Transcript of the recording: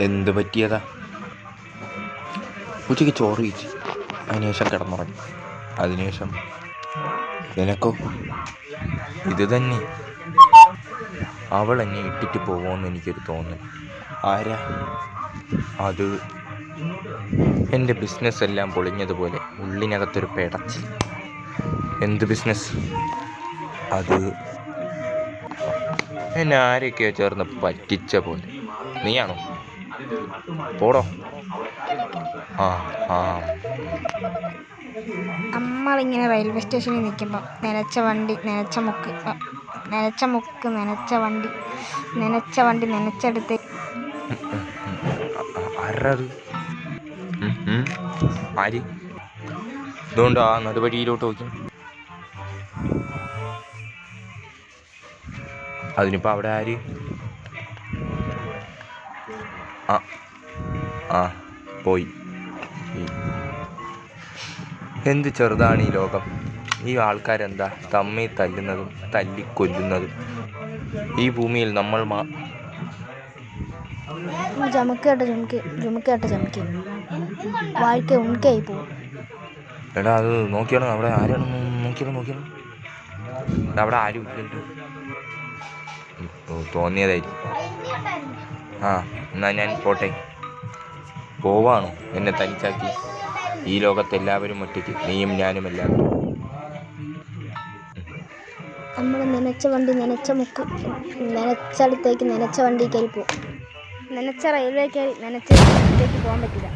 എന്ത് പറ്റിയതാ? ഉച്ചയ്ക്ക് ചോറ് കഴിച്ച്. അതിനുശേഷം കിടന്നുറങ്ങി. അതിനുശേഷം നിനക്കോ? ഇത് തന്നെ. അവൾ എന്നെ ഇട്ടിട്ട് പോകുമെന്ന് എനിക്കൊരു തോന്നൽ ആരാ? അത് എന്റെ ബിസിനസ് എല്ലാം പൊളിഞ്ഞതുപോലെ ഉള്ളിനകത്തൊരു പേടച്ച് എന്ത് ബിസിനസ് അത് എന്നെ ആരൊക്കെയോ ചേർന്ന് പറ്റിച്ച പോലെ. നീയാണോ? പോടോ. ആ ആ. നമ്മളിങ്ങനെ റെയിൽവേ സ്റ്റേഷനിൽ നിൽക്കുമ്പോൾ നനച്ച വണ്ടി നനച്ച മുക്ക്. നനച്ച മുക്ക് നനച്ച വണ്ടി നനച്ച വണ്ടി നനച്ചെടുത്ത്. ആര്? നടുവഴിയിലോട്ട് നോക്കി. അതിനിപ്പോൾ അവിടെ ആര്? ആ പോയി. എന്ത് ചെറുതാണ് ഈ ലോകം? ഈ ആൾക്കാരെന്താ? തമ്മിൽ തല്ലുന്നതും തല്ലിക്കൊല്ലുന്നതും. ഈ ഭൂമിയിൽ നമ്മൾ മാ ചുമക്കേട്ട ചുമക്ക് ചുമക്കേട്ട ചുമക്ക് വാഴ്ക്ക ഉണക്കായി പോകും എടാ അത് നോക്കിയാണ് അവിടെ ആരാണ്? നോക്കിയാലും നോക്കിയാലും. അവിടെ ആരും ഇല്ലല്ലോ. തോന്നിയതായിരിക്കും. ആ എന്നാ ഞാൻ പോട്ടെ. പോവാണോ? എന്നെ തനിച്ചാക്കി. ഈ ലോകത്തെല്ലാവരും ഒറ്റയ്ക്ക്. നീയും ഞാനും എല്ലാവരും നമ്മൾ നനച്ച വണ്ടി നനച്ച മുക്ക് നനച്ചടുത്തേക്ക് നനച്ച വണ്ടി കയറി പോകും നനച്ച റെയിൽവേ കയറി നനച്ച വണ്ടിയിലേക്ക് പോകാൻ പറ്റില്ല.